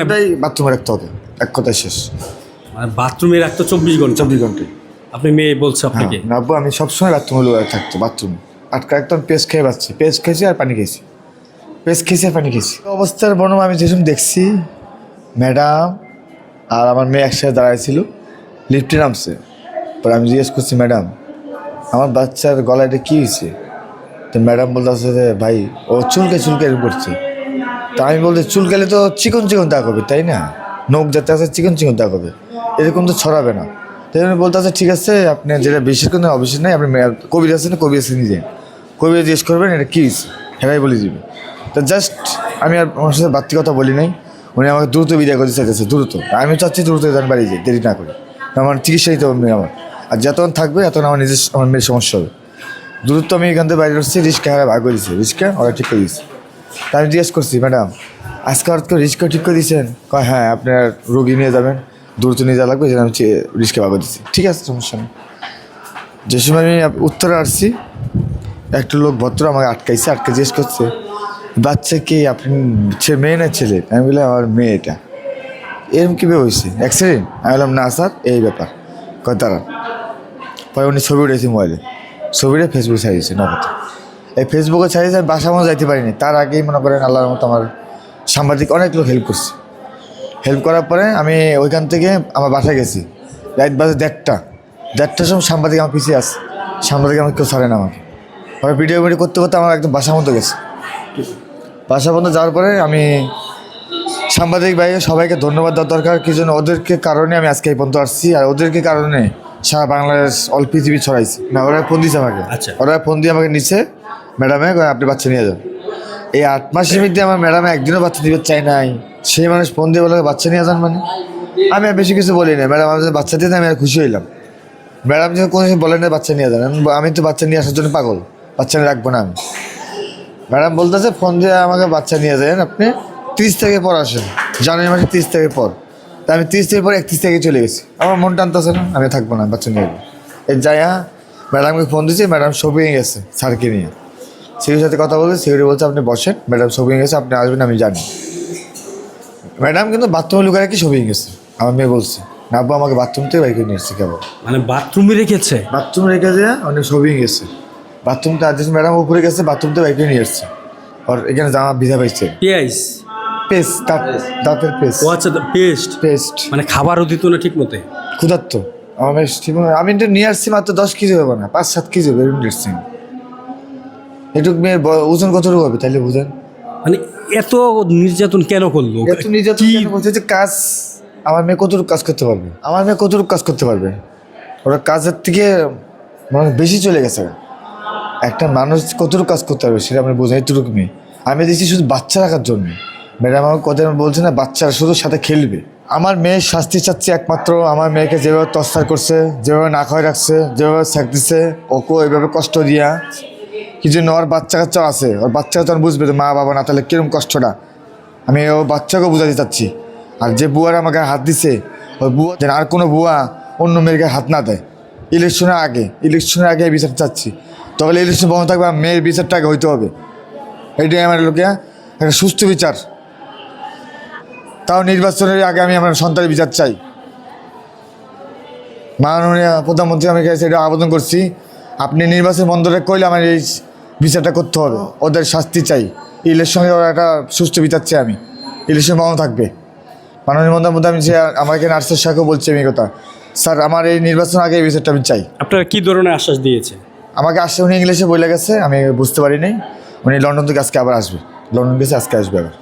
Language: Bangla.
এটাই বাথরুমে রাখতে হবে। এক কথায় শেষ। মানে বাথরুমে রাখতো চব্বিশ ঘণ্টা। চব্বিশ ঘন্টায় আপনি মেয়ে বলছে হ্যাঁ আপনাকে নাব্বু আমি সবসময় বাথরুমে লোক থাকতো বাথরুম। আটকা একদম পেস্ট খেয়ে পাচ্ছি পেস্ট খেয়েছি আর পানি খেয়েছি। পেস্ট খেয়েছি আর পানি খেয়েছি। অবস্থার বর্ণম আমি যেসব দেখছি ম্যাডাম আর আমার মেয়ে একসাথে দাঁড়াইছিল লিফটে নামছে। পরে আমি জিজ্ঞেস করছি ম্যাডাম আমার বাচ্চার গলায় এটা কী হয়েছে? তো ম্যাডাম বলতেছে যে ভাই ও চুলকে চুলকে এরকম করছে। তা আমি বলতে চুলকালে তো চিকন চিকন দাগ হবে, তাই না? নখ যাতে আছে, চিকন চিকন দাগ হবে। এরকম তো ছড়াবে না। তাই আমি বলতে আছে ঠিক আছে, আপনি যেটা বিশেষ কোনো অবশ্যই নাই, আপনি কবির আছে না কবির আছে নিজে। কবির জিজ্ঞেস করবেন, এটা কী? হেরাই বলে দিবে। তো জাস্ট আমি আর আমার সাথে বাড়তি কথা বলি নাই। উনি আমাকে দ্রুত বিদায় করতে চাইতেছে, দ্রুত। আমি চাচ্ছি দ্রুত যেন বাড়ি যাই দেরি না করে। আমার চিকিৎসা দিতে হবে আমার। আর যতক্ষণ থাকবে এতক্ষণ আমার নিজের আমার মেয়ের সমস্যা হবে। দ্রুত আমি এখান থেকে বাইরে আসছি রিক্সা হারা ভাগ করে দিচ্ছে। রিক্সা ওরা ঠিক করে দিচ্ছে। তা আমি জিজ্ঞেস করছি, ম্যাডাম, আজকে হঠাৎ করে রিক্সা ঠিক করে দিয়েছেন? কয় হ্যাঁ আপনার রোগী নিয়ে যাবেন, দ্রুত নিয়ে যাওয়া লাগবে আমি রিক্সা করে দিচ্ছি। ঠিক আছে, সমস্যা নেই। যে সময় আমি উত্তরে আসছি, একটা লোক ভদ্র আমাকে আটকাইছে, আটকে জিজ্ঞেস করছে, বাচ্চা কি আপনি ছে মেয়ে না ছেলে? আমি বললাম, আমার মেয়ে এটা। এরকম কীভাবে হয়েছে? অ্যাক্সিডেন্ট আমি বললাম, না স্যার, এই ব্যাপার। কয় তারা পরে উনি ছবি উঠেছে মোবাইলে। ছবিটা ফেসবুকে ছাড়িয়েছে, নগদ। এই ফেসবুকে ছাড়িয়েছে আমি বাসা মতো যাইতে পারিনি। তার আগেই মনে করেন আল্লাহর মতো আমার সাংবাদিক অনেক লোক হেল্প করছে। হেল্প করার পরে আমি ওইখান থেকে আমার বাসায় গেছি। রাত বাজে দেড়টা। দেড়টার সময় সাংবাদিক আমার পিছিয়ে আসে সাংবাদিক আমার কেউ ছাড়ে না আমাকে। পরে ভিডিও ভিডিও করতে করতে আমার একদম বাসা মতো গেছে। বাসা মতো যাওয়ার পরে আমি সাংবাদিক ভাই সবাইকে ধন্যবাদ দেওয়া দরকার। কি জন্য ওদেরকে কারণে আমি আজকে এই পর্যন্ত আসছি। আর ওদেরকে কারণে সারা বাংলাদেশ অল পৃথিবী ছড়াইছে। না ওরা ফোন দিয়েছে আমাকে। আচ্ছা। ওরা ফোন দিয়ে আমাকে নিচ্ছে ম্যাডামে আপনি বাচ্চা নিয়ে যান। এই আট মাসের মধ্যে আমার ম্যাডামে একদিনও বাচ্চা দিতে চাই নাই। সেই মানুষ ফোন দিয়ে বলে, বাচ্চা নিয়ে যান মানে? আমি আর বেশি কিছু বলি না। ম্যাডাম, আমি যদি বাচ্চা দিতে আমি আর খুশি হইলাম। ম্যাডাম যখন কোনো কিছু বলেন না, বাচ্চা নিয়ে যান। আমি- তো বাচ্চা নিয়ে আসার জন্য পাগল। বাচ্চা নিয়ে রাখব না আমি। ম্যাডাম বলতেছে, ফোন দিয়ে আমাকে বাচ্চা নিয়ে যান আপনি। তিরিশ থেকে পর আসেন। জানুয়ারি মাসে তিরিশ থেকে পর। তা আমি তিরিশ থেকে পর একত্রিশ থেকে চলে গেছি। আমার মন টানতেছে না, আমি থাকব না বাচ্চা নিয়ে যাব। যাইয়া ম্যাডামকে ফোন দিয়েছি ম্যাডাম শপিং গেছে, স্যারকে নিয়ে। সিউরির সাথে কথা বলছে সিউরি বলছে আপনি বসেন ম্যাডাম শপিং গেছে আপনি আসবেন আমি জানি। ম্যাডাম কিন্তু বাথরুমে লুকায় কি শপিং গেছে আমার মেয়ে বলছে না আব্বু আমাকে বাথরুম থেকে বাইক নিয়ে এসেছে কেবল। মানে বাথরুমে রেখেছে? বাথরুম রেখে যে অনেক শপিং গেছে বাথরুমটা আজ ম্যাডাম উপরে গেছে বাথরুমতে বাইকে নিয়ে এসছে। আর এখানে জামা ভিজা পাইছে। পেঁয়াজ? পেস্ট দাঁত দাঁতের পেস্ট। ও আচ্ছা পেস্ট? পেস্ট। মানে খাবারও দিত না ঠিক মতে ক্ষুধার্ত। আমার ঠিক আমি তো নিয়ে আসছি মাত্র দশ কেজি হবে না পাঁচ সাত কেজি হবে এরকম এটুক মেয়ের ওজন কতটুকু হবে তাইলে বুঝেন? মানে এত নির্যাতন কেন করল? এত নির্যাতন বলছে যে কাজ আমার মেয়ে কতটুকু কাজ করতে পারবে? আমার মেয়ে কতটুকু কাজ করতে পারবে? ওরা কাজের থেকে মানে বেশি চলে গেছে। একটা মানুষ কতটুকু কাজ করতে পারবে সেটা আমি বোঝাই এতটুকু মেয়ে। আমি দিচ্ছি শুধু বাচ্চা রাখার জন্য। ম্যাডাম আমার কথা বলছে না বাচ্চারা শুধু সাথে খেলবে। আমার মেয়ের শাস্তি চাচ্ছে একমাত্র। আমার মেয়েকে যেভাবে তস্তার করছে যেভাবে না খাওয়াই রাখছে যেভাবে স্যাক দিচ্ছে ওকেও এইভাবে কষ্ট দিয়া কি জন্য ওর বাচ্চা কাচ্চা আছে। ওর বাচ্চা তখন বুঝবে মা, বাবা না, তাহলে কিরম কষ্টটা? আমি ও বাচ্চাকেও বোঝাতে চাচ্ছি। আর যে বুয়ার আমাকে হাত দিছে, ওই বুয়া যেন আর কোনো বুয়া অন্য গায়ে হাত না দেয়। ইলেকশনের আগে ইলেকশনের আগে বিচার চাচ্ছি। তবে ইলেকশন বন্ধ থাকবে, আর মেয়ের বিচারটা আগে হইতে হবে। এটাই আমার লোকে একটা সুস্থ বিচার। তাও নির্বাচনের আগে আমি আমার সন্তানের বিচার চাই। মাননীয় প্রধানমন্ত্রী, আমি কাছে এটা আবেদন করছি। আপনি নির্বাচন বন্ধ কইলে আমার এই বিচারটা করতে হবে। ওদের শাস্তি চাই। ইলেকশনে ওরা একটা সুস্থ বিচার চাই আমি ইলেকশন বাবা থাকবে। মাননীয় মন্দার মধ্যে আমি যে আমাকে নার্সের সাথেও বলছি আমি এই কথা। স্যার আমার এই নির্বাচন আগে এই বিচারটা আমি চাই। আপনারা কী ধরনের আশ্বাস দিয়েছে আমাকে আসছে উনি ইংলিশে বলে গেছে আমি বুঝতে পারিনি। নাই উনি লন্ডন থেকে আজকে আবার আসবে। লন্ডন গেছে আজকে আসবে আবার।